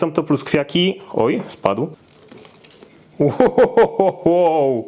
Są to pluskwiaki. Oj, spadł. Wow.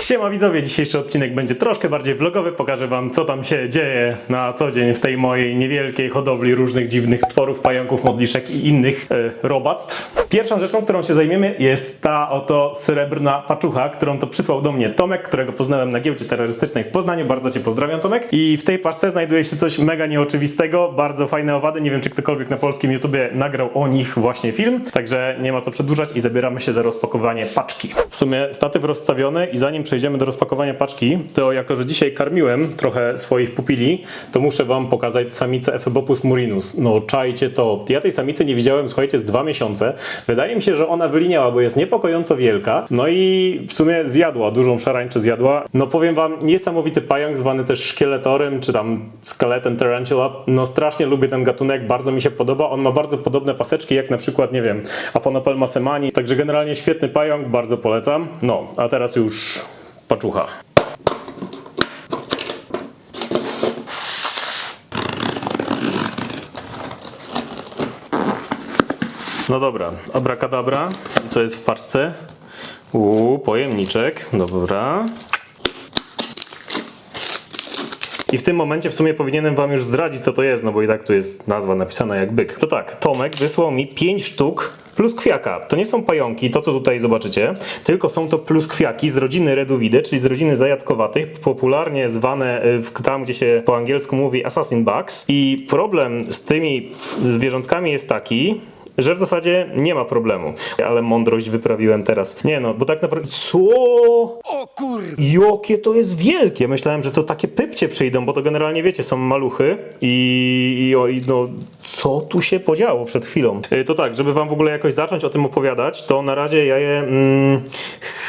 Siema widzowie, dzisiejszy odcinek będzie troszkę bardziej vlogowy. Pokażę wam, co tam się dzieje na co dzień w tej mojej niewielkiej hodowli różnych dziwnych stworów, pająków, modliszek i innych e, robactw. Pierwszą rzeczą, którą się zajmiemy jest ta oto srebrna paczucha, którą to przysłał do mnie Tomek, którego poznałem na giełdzie terrorystycznej w Poznaniu. Bardzo cię pozdrawiam Tomek. I w tej paczce znajduje się coś mega nieoczywistego, bardzo fajne owady. Nie wiem, czy ktokolwiek na polskim YouTubie nagrał o nich właśnie film, także nie ma co przedłużać i zabieramy się za rozpakowanie paczki. W sumie statyw rozstawiony i zanim przejdziemy do rozpakowania paczki, to jako, że dzisiaj karmiłem trochę swoich pupili, to muszę wam pokazać samicę Ephebopus murinus. No czajcie to. Ja tej samicy nie widziałem, słuchajcie, z dwa miesiące. Wydaje mi się, że ona wyliniała, bo jest niepokojąco wielka. No i w sumie zjadła, dużą szarańczę zjadła. No powiem wam, niesamowity pająk, zwany też szkieletorem, czy tam skeletem tarantula. No strasznie lubię ten gatunek, bardzo mi się podoba. On ma bardzo podobne paseczki, jak na przykład, nie wiem, Aphonopelma semani. Także generalnie świetny pająk, bardzo polecam. No, a teraz już paczucha. No dobra, abracadabra. I co jest w paczce? Uuu, pojemniczek. Dobra. I w tym momencie w sumie powinienem wam już zdradzić, co to jest, no bo i tak tu jest nazwa napisana jak byk. To tak, Tomek wysłał mi 5 sztuk plus kwiaka. To nie są pająki, to co tutaj zobaczycie, tylko są to plus kwiaki z rodziny Reduvidae, czyli z rodziny zajadkowatych, popularnie zwane y, w- tam, gdzie się po angielsku mówi assassin bugs. I problem z tymi zwierzątkami jest taki, że w zasadzie nie ma problemu. Ale mądrość wyprawiłem teraz. Nie no, bo tak naprawdę... Co? O kur... Jakie to jest wielkie! Myślałem, że to takie pypcie przyjdą, bo to generalnie wiecie, są maluchy i, i, o, i no, co tu się podziało przed chwilą? Y, To tak, żeby wam w ogóle jakoś zacząć o tym opowiadać, to na razie ja je mm,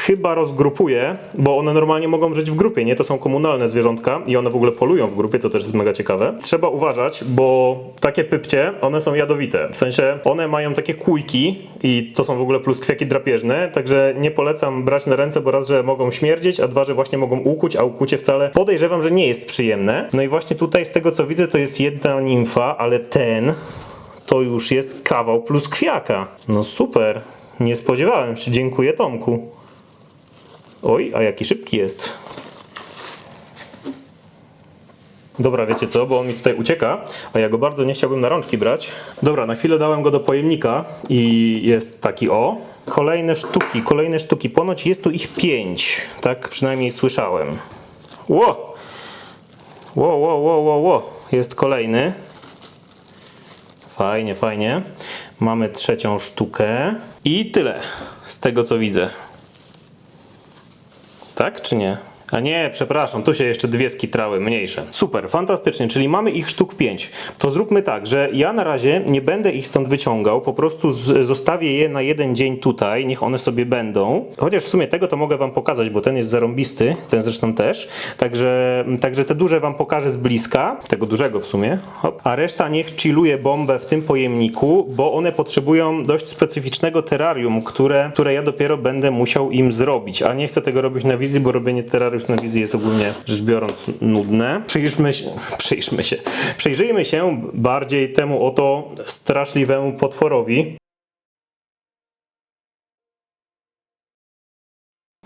chyba rozgrupuję, bo one normalnie mogą żyć w grupie, nie? To są komunalne zwierzątka i one w ogóle polują w grupie, co też jest mega ciekawe. Trzeba uważać, bo takie pypcie, one są jadowite. W sensie, one mają takie kójki i to są w ogóle pluskwiaki drapieżne, także nie polecam brać na ręce, bo raz, że mogą śmierdzieć, a dwa, że właśnie mogą ukuć, a ukucie wcale podejrzewam, że nie jest przyjemne. No i właśnie tutaj z tego co widzę, to jest jedna nimfa, ale ten to już jest kawał pluskwiaka. No super, nie spodziewałem się, dziękuję Tomku. Oj, a jaki szybki jest. Dobra, wiecie co, bo on mi tutaj ucieka, a ja go bardzo nie chciałbym na rączki brać. Dobra, na chwilę dałem go do pojemnika i jest taki o. Kolejne sztuki, kolejne sztuki. Ponoć jest tu ich pięć, tak przynajmniej słyszałem. Ło! Ło, ło, ło, ło, ło. Jest kolejny. Fajnie, fajnie. Mamy trzecią sztukę. I tyle z tego co widzę. Tak czy nie? A nie, przepraszam, tu się jeszcze dwie skitrały, mniejsze. Super, fantastycznie, czyli mamy ich sztuk 5. To zróbmy tak, że ja na razie nie będę ich stąd wyciągał, po prostu z, zostawię je na jeden dzień tutaj, niech one sobie będą. Chociaż w sumie tego to mogę wam pokazać, bo ten jest zarąbisty, ten zresztą też. Także, także te duże wam pokażę z bliska, tego dużego w sumie. Hop. A reszta niech chilluje bombę w tym pojemniku, bo one potrzebują dość specyficznego terrarium, które, które ja dopiero będę musiał im zrobić. A nie chcę tego robić na wizji, bo robienie terrariów na wizji jest ogólnie rzecz biorąc nudne. Przyjrzmy się, przyjrzmy się, przyjrzyjmy się bardziej temu oto straszliwemu potworowi.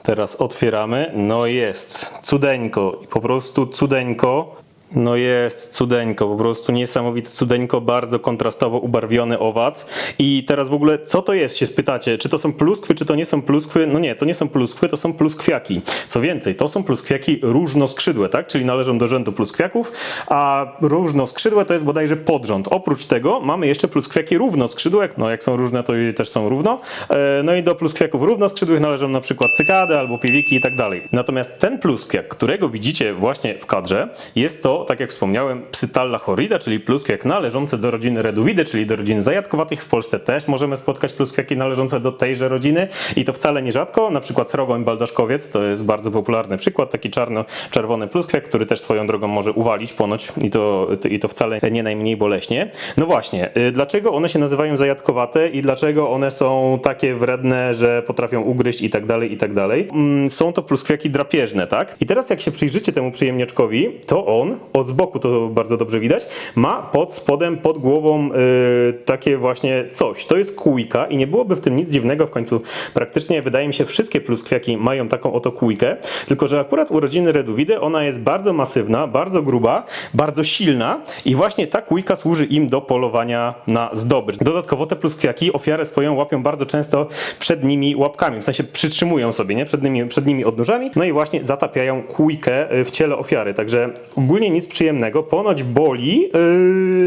Teraz otwieramy. No jest. Cudeńko. Po prostu cudeńko. No jest cudeńko, po prostu niesamowite cudeńko, bardzo kontrastowo ubarwiony owad. I teraz w ogóle, co to jest, się spytacie? Czy to są pluskwy, czy to nie są pluskwy? No nie, to nie są pluskwy, to są pluskwiaki. Co więcej, to są pluskwiaki różnoskrzydłe, tak? Czyli należą do rzędu pluskwiaków, a różnoskrzydłe to jest bodajże podrząd. Oprócz tego mamy jeszcze pluskwiaki równoskrzydłe, no jak są różne, to też są równo. E, No i do pluskwiaków równoskrzydłych należą na przykład cykady albo piwiki i tak dalej. Natomiast ten pluskwiak, którego widzicie właśnie w kadrze, jest to tak jak wspomniałem, Psytalla horrida, czyli pluskwiak należący do rodziny Reduwidy, czyli do rodziny zajadkowatych. W Polsce też możemy spotkać pluskwiaki należące do tejże rodziny i to wcale nierzadko. Na przykład srogoń baldaszkowiec to jest bardzo popularny przykład, taki czarno-czerwony pluskwiak, który też swoją drogą może uwalić ponoć i to, i to wcale nie najmniej boleśnie. No właśnie, y, dlaczego one się nazywają zajadkowate i dlaczego one są takie wredne, że potrafią ugryźć i tak dalej, i tak dalej? Mm, Są to pluskwiaki drapieżne, tak? I teraz jak się przyjrzycie temu przyjemniaczkowi, to on, od z boku to bardzo dobrze widać, ma pod spodem, pod głową y, takie właśnie coś. To jest kółka i nie byłoby w tym nic dziwnego, w końcu praktycznie wydaje mi się wszystkie pluskwiaki mają taką oto kółkę, tylko że akurat u rodziny Reduwidy ona jest bardzo masywna, bardzo gruba, bardzo silna i właśnie ta kółka służy im do polowania na zdobycz. Dodatkowo te pluskwiaki ofiarę swoją łapią bardzo często przednimi łapkami, w sensie przytrzymują sobie, nie? Przed nimi, przed nimi odnóżami, no i właśnie zatapiają kółkę y, w ciele ofiary, także ogólnie nic przyjemnego, ponoć boli.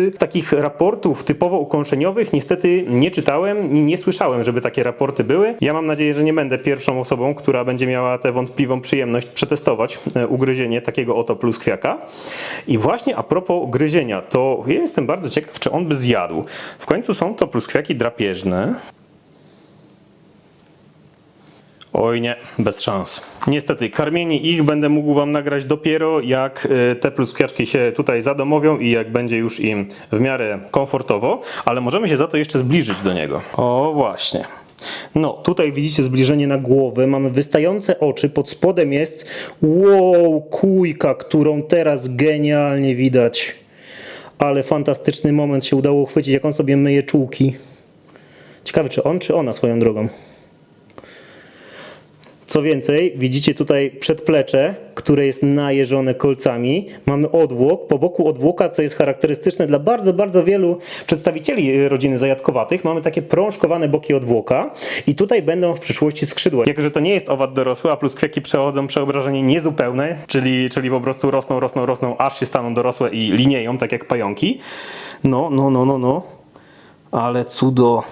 Yy, takich raportów typowo ukończeniowych niestety nie czytałem i nie słyszałem, żeby takie raporty były. Ja mam nadzieję, że nie będę pierwszą osobą, która będzie miała tę wątpliwą przyjemność przetestować e, ugryzienie takiego oto pluskwiaka. I właśnie a propos gryzienia, to ja jestem bardzo ciekaw, czy on by zjadł. W końcu są to pluskwiaki drapieżne. Oj nie, bez szans. Niestety, karmienie ich będę mógł Wam nagrać dopiero jak y, te pluskwiaczki się tutaj zadomowią i jak będzie już im w miarę komfortowo, ale możemy się za to jeszcze zbliżyć do niego. O właśnie. No, tutaj widzicie zbliżenie na głowę, mamy wystające oczy, pod spodem jest wow, kujka, którą teraz genialnie widać. Ale fantastyczny moment się udało uchwycić, jak on sobie myje czułki. Ciekawe, czy on, czy ona swoją drogą. Co więcej, widzicie tutaj przedplecze, które jest najeżone kolcami. Mamy odwłok, po boku odwłoka, co jest charakterystyczne dla bardzo, bardzo wielu przedstawicieli y, rodziny zajadkowatych. Mamy takie prążkowane boki odwłoka i tutaj będą w przyszłości skrzydła. Jako, że to nie jest owad dorosły, a pluskwiaki przechodzą przeobrażenie niezupełne, czyli, czyli po prostu rosną, rosną, rosną, aż się staną dorosłe i linieją, tak jak pająki. No, no, no, no, no. Ale cudo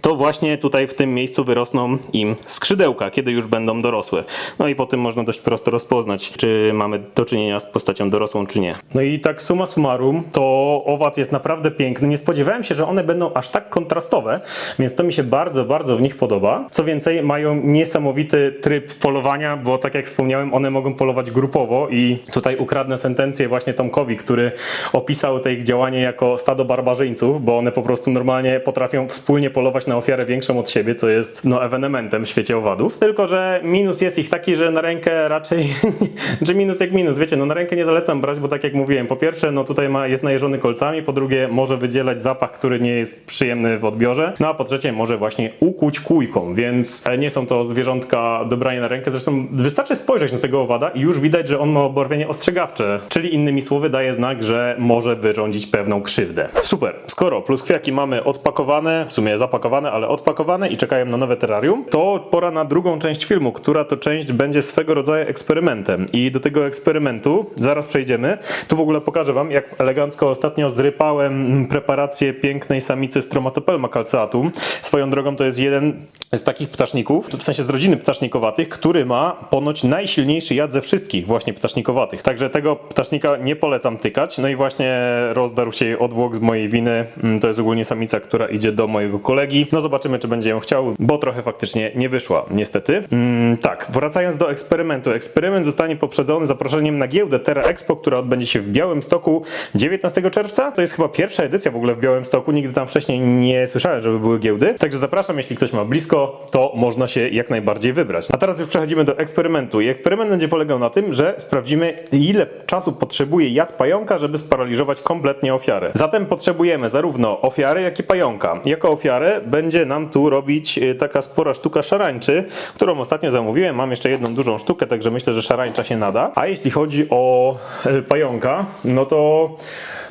to właśnie tutaj w tym miejscu wyrosną im skrzydełka, kiedy już będą dorosłe. No i po tym można dość prosto rozpoznać, czy mamy do czynienia z postacią dorosłą, czy nie. No i tak summa summarum, to owad jest naprawdę piękny. Nie spodziewałem się, że one będą aż tak kontrastowe, więc to mi się bardzo, bardzo w nich podoba. Co więcej, mają niesamowity tryb polowania, bo tak jak wspomniałem, one mogą polować grupowo i tutaj ukradnę sentencję właśnie Tomkowi, który opisał te ich działanie jako stado barbarzyńców, bo one po prostu normalnie potrafią wspólnie polować na ofiarę większą od siebie, co jest no ewenementem w świecie owadów. Tylko, że minus jest ich taki, że na rękę raczej, że minus jak minus, wiecie, no na rękę nie zalecam brać, bo tak jak mówiłem, po pierwsze, no tutaj ma, jest najeżony kolcami, po drugie może wydzielać zapach, który nie jest przyjemny w odbiorze, no a po trzecie może właśnie ukuć kujką, więc e, nie są to zwierzątka do brania na rękę, zresztą wystarczy spojrzeć na tego owada i już widać, że on ma obarwienie ostrzegawcze, czyli innymi słowy daje znak, że może wyrządzić pewną krzywdę. Super, skoro pluskwiaki mamy odpakowane, w sumie zapakowane, ale odpakowane i czekają na nowe terrarium, to pora na drugą część filmu, która to część będzie swego rodzaju eksperymentem. I do tego eksperymentu zaraz przejdziemy. Tu w ogóle pokażę Wam, jak elegancko ostatnio zrypałem preparację pięknej samicy Stromatopelma calceatum. Swoją drogą to jest jeden z takich ptaszników, w sensie z rodziny ptasznikowatych, który ma ponoć najsilniejszy jad ze wszystkich właśnie ptasznikowatych. Także tego ptasznika nie polecam tykać. No i właśnie rozdarł się jej odwłok z mojej winy. Mm, To jest ogólnie samica, która idzie do mojego kolegi. No zobaczymy, czy będzie ją chciał, bo trochę faktycznie nie wyszła, niestety. Mm, tak, wracając do eksperymentu. Eksperyment zostanie poprzedzony zaproszeniem na giełdę Terra Expo, która odbędzie się w Białymstoku 19 czerwca. To jest chyba pierwsza edycja w ogóle w Białymstoku. Nigdy tam wcześniej nie słyszałem, żeby były giełdy. Także zapraszam, jeśli ktoś ma blisko, to można się jak najbardziej wybrać. A teraz już przechodzimy do eksperymentu. I eksperyment będzie polegał na tym, że sprawdzimy, ile czasu potrzebuje jad pająka, żeby sparaliżować kompletnie ofiarę. Zatem potrzebujemy zarówno ofiary, jak i pająka. Jako ofiarę będzie nam tu robić y, taka spora sztuka szarańczy, którą ostatnio zamówiłem. Mam jeszcze jedną dużą sztukę, także myślę, że szarańcza się nada. A jeśli chodzi o y, pająka, no to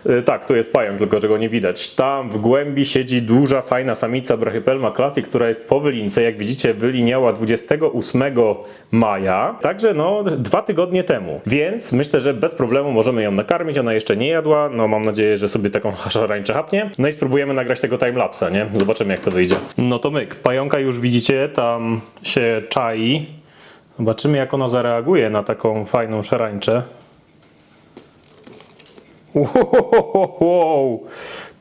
y, tak, tu jest pająk, tylko że go nie widać. Tam w głębi siedzi duża, fajna samica Brachypelma classic, która jest po wylince. Jak widzicie, wyliniała 28 maja, także no dwa tygodnie temu. Więc myślę, że bez problemu możemy ją nakarmić. Ona jeszcze nie jadła, no mam nadzieję, że sobie taką szarańczę hapnie. No i spróbujemy nagrać tego timelapsa, nie? Zobaczymy jak to wyjdzie. No to myk. Pająka już widzicie, tam się czai. Zobaczymy jak ona zareaguje na taką fajną szarańczę. Wow,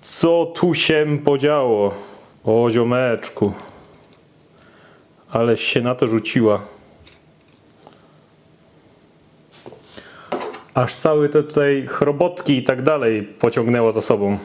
co tu się podziało? O ziomeczku. Ale się na to rzuciła. Aż cały te tutaj chrobotki i tak dalej pociągnęła za sobą.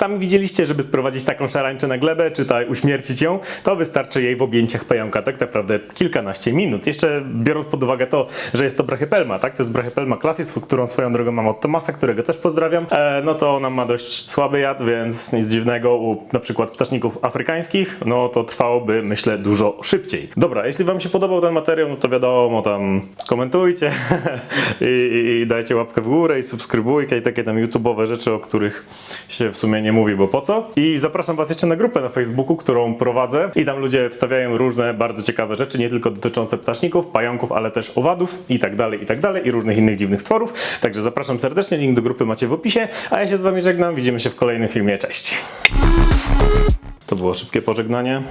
Sami widzieliście, żeby sprowadzić taką szarańczę na glebę, czy tak uśmiercić ją, to wystarczy jej w objęciach pająka tak naprawdę kilkanaście minut. Jeszcze biorąc pod uwagę to, że jest to brachypelma, tak? To jest brachypelma klasys, którą swoją drogą mam od Tomasa, którego też pozdrawiam. E, no to ona ma dość słaby jad, więc nic dziwnego u na przykład ptaszników afrykańskich, no to trwałoby myślę dużo szybciej. Dobra, jeśli wam się podobał ten materiał, no to wiadomo, tam komentujcie i, i, i dajcie łapkę w górę i subskrybujcie i takie tam YouTube'owe rzeczy, o których się w sumie nie mówi, bo po co. I zapraszam was jeszcze na grupę na Facebooku, którą prowadzę i tam ludzie wstawiają różne bardzo ciekawe rzeczy, nie tylko dotyczące ptaszników, pająków, ale też owadów i tak dalej, i tak dalej i różnych innych dziwnych stworów. Także zapraszam serdecznie, link do grupy macie w opisie, a ja się z wami żegnam, widzimy się w kolejnym filmie, cześć. To było szybkie pożegnanie.